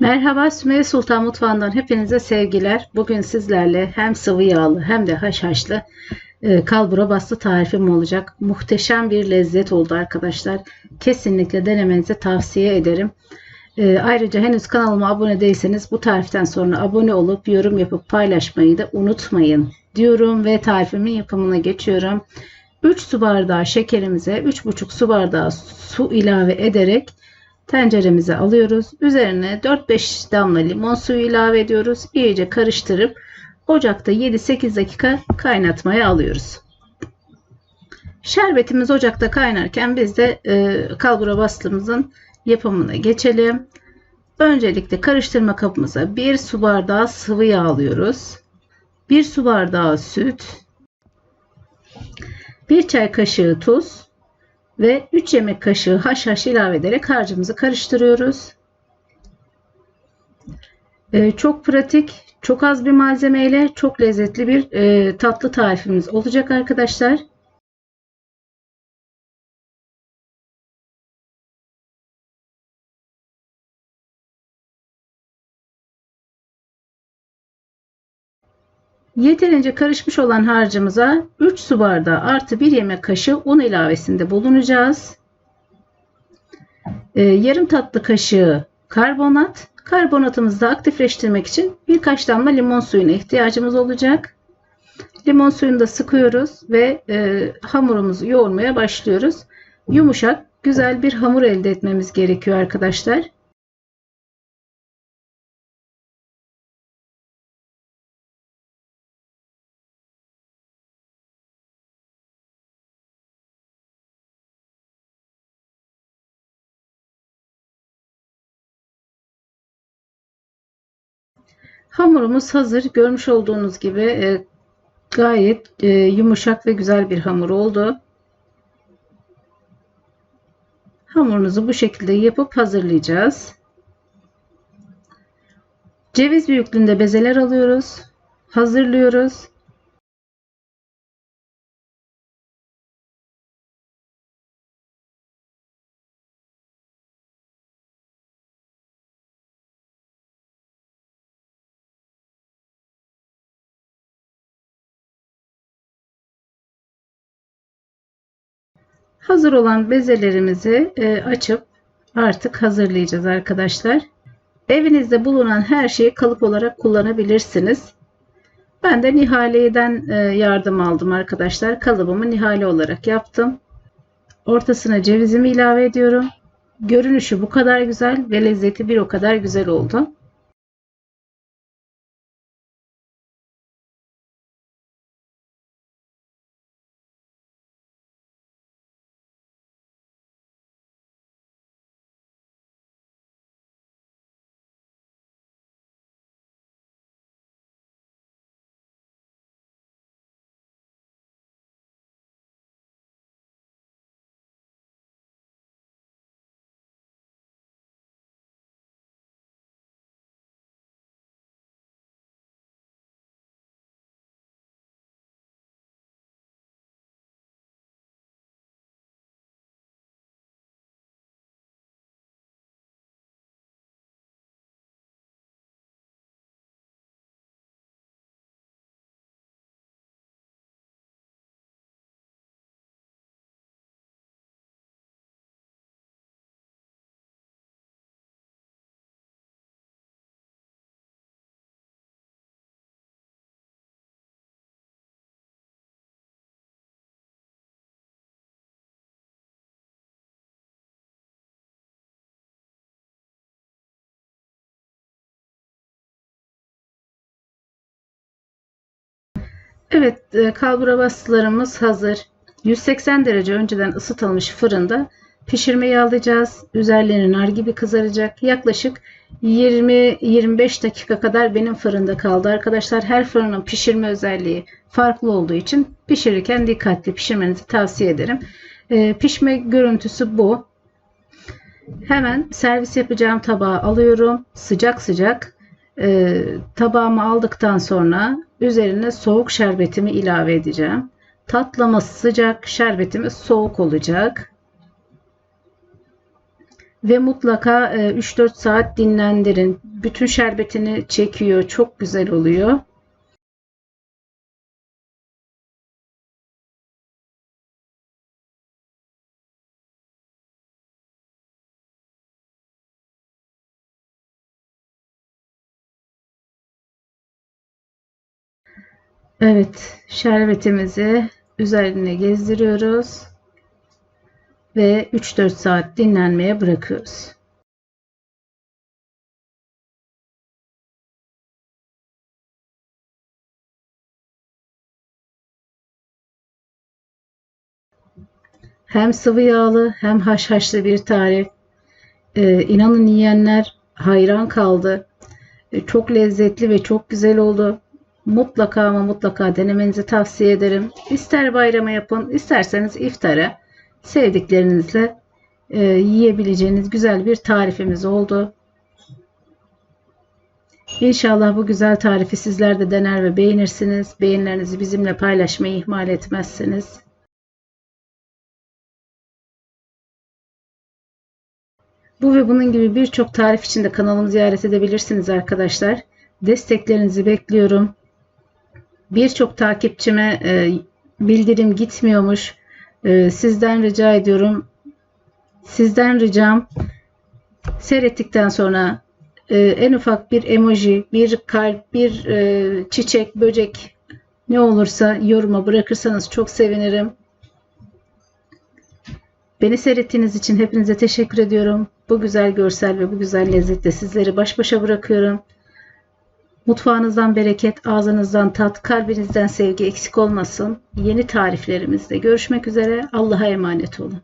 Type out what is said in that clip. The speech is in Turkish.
Merhaba Sümeyye Sultan Mutfağı'ndan hepinize sevgiler. Bugün sizlerle hem sıvı yağlı hem de haşhaşlı e, kalbura bastı tarifim olacak. Muhteşem bir lezzet oldu arkadaşlar. Kesinlikle denemenizi tavsiye ederim. E, ayrıca henüz kanalıma abone değilseniz bu tariften sonra abone olup yorum yapıp paylaşmayı da unutmayın diyorum ve tarifimin yapımına geçiyorum. 3 su bardağı şekerimize 3,5 su bardağı su ilave ederek tenceremize alıyoruz. Üzerine 4-5 damla limon suyu ilave ediyoruz. İyice karıştırıp ocakta 7-8 dakika kaynatmaya alıyoruz. Şerbetimiz ocakta kaynarken biz de e, kalbura bastığımızın yapımına geçelim. Öncelikle karıştırma kabımıza 1 su bardağı sıvı yağ alıyoruz. 1 su bardağı süt, 1 çay kaşığı tuz, ve 3 yemek kaşığı haşhaş ilave ederek harcımızı karıştırıyoruz. Ee, çok pratik, çok az bir malzemeyle çok lezzetli bir e, tatlı tarifimiz olacak arkadaşlar. Yeterince karışmış olan harcımıza 3 su bardağı artı 1 yemek kaşığı un ilavesinde bulunacağız. Ee, yarım tatlı kaşığı karbonat. Karbonatımızı da aktifleştirmek için birkaç damla limon suyuna ihtiyacımız olacak. Limon suyunu da sıkıyoruz ve e, hamurumuzu yoğurmaya başlıyoruz. Yumuşak, güzel bir hamur elde etmemiz gerekiyor arkadaşlar. Hamurumuz hazır. Görmüş olduğunuz gibi e, gayet e, yumuşak ve güzel bir hamur oldu. Hamurunuzu bu şekilde yapıp hazırlayacağız. Ceviz büyüklüğünde bezeler alıyoruz. Hazırlıyoruz. Hazır olan bezelerimizi e, açıp artık hazırlayacağız arkadaşlar. Evinizde bulunan her şeyi kalıp olarak kullanabilirsiniz. Ben de Nihale'den e, yardım aldım arkadaşlar. Kalıbımı Nihale olarak yaptım. Ortasına cevizimi ilave ediyorum. Görünüşü bu kadar güzel ve lezzeti bir o kadar güzel oldu. Evet e, kalbura bastılarımız hazır. 180 derece önceden ısıtılmış fırında pişirmeyi alacağız. Üzerleri nar gibi kızaracak. Yaklaşık 20-25 dakika kadar benim fırında kaldı. Arkadaşlar her fırının pişirme özelliği farklı olduğu için pişirirken dikkatli pişirmenizi tavsiye ederim. E, pişme görüntüsü bu. Hemen servis yapacağım tabağa alıyorum. Sıcak sıcak e, tabağımı aldıktan sonra üzerine soğuk şerbetimi ilave edeceğim. Tatlaması sıcak, şerbetimiz soğuk olacak. Ve mutlaka e, 3-4 saat dinlendirin. Bütün şerbetini çekiyor. Çok güzel oluyor. Evet, şerbetimizi üzerine gezdiriyoruz ve 3-4 saat dinlenmeye bırakıyoruz. Hem sıvı yağlı hem haşhaşlı bir tarif. Ee, inanın yiyenler hayran kaldı. Ee, çok lezzetli ve çok güzel oldu. Mutlaka ama mutlaka denemenizi tavsiye ederim. İster bayrama yapın, isterseniz iftara sevdiklerinizle e, yiyebileceğiniz güzel bir tarifimiz oldu. İnşallah bu güzel tarifi sizler de dener ve beğenirsiniz. Beğenilerinizi bizimle paylaşmayı ihmal etmezsiniz. Bu ve bunun gibi birçok tarif için de kanalımı ziyaret edebilirsiniz arkadaşlar. Desteklerinizi bekliyorum. Birçok takipçime e, bildirim gitmiyormuş. E, sizden rica ediyorum. Sizden ricam seyrettikten sonra e, en ufak bir emoji, bir kalp, bir e, çiçek, böcek ne olursa yoruma bırakırsanız çok sevinirim. Beni seyrettiğiniz için hepinize teşekkür ediyorum. Bu güzel görsel ve bu güzel lezzetle sizleri baş başa bırakıyorum. Mutfağınızdan bereket, ağzınızdan tat, kalbinizden sevgi eksik olmasın. Yeni tariflerimizde görüşmek üzere. Allah'a emanet olun.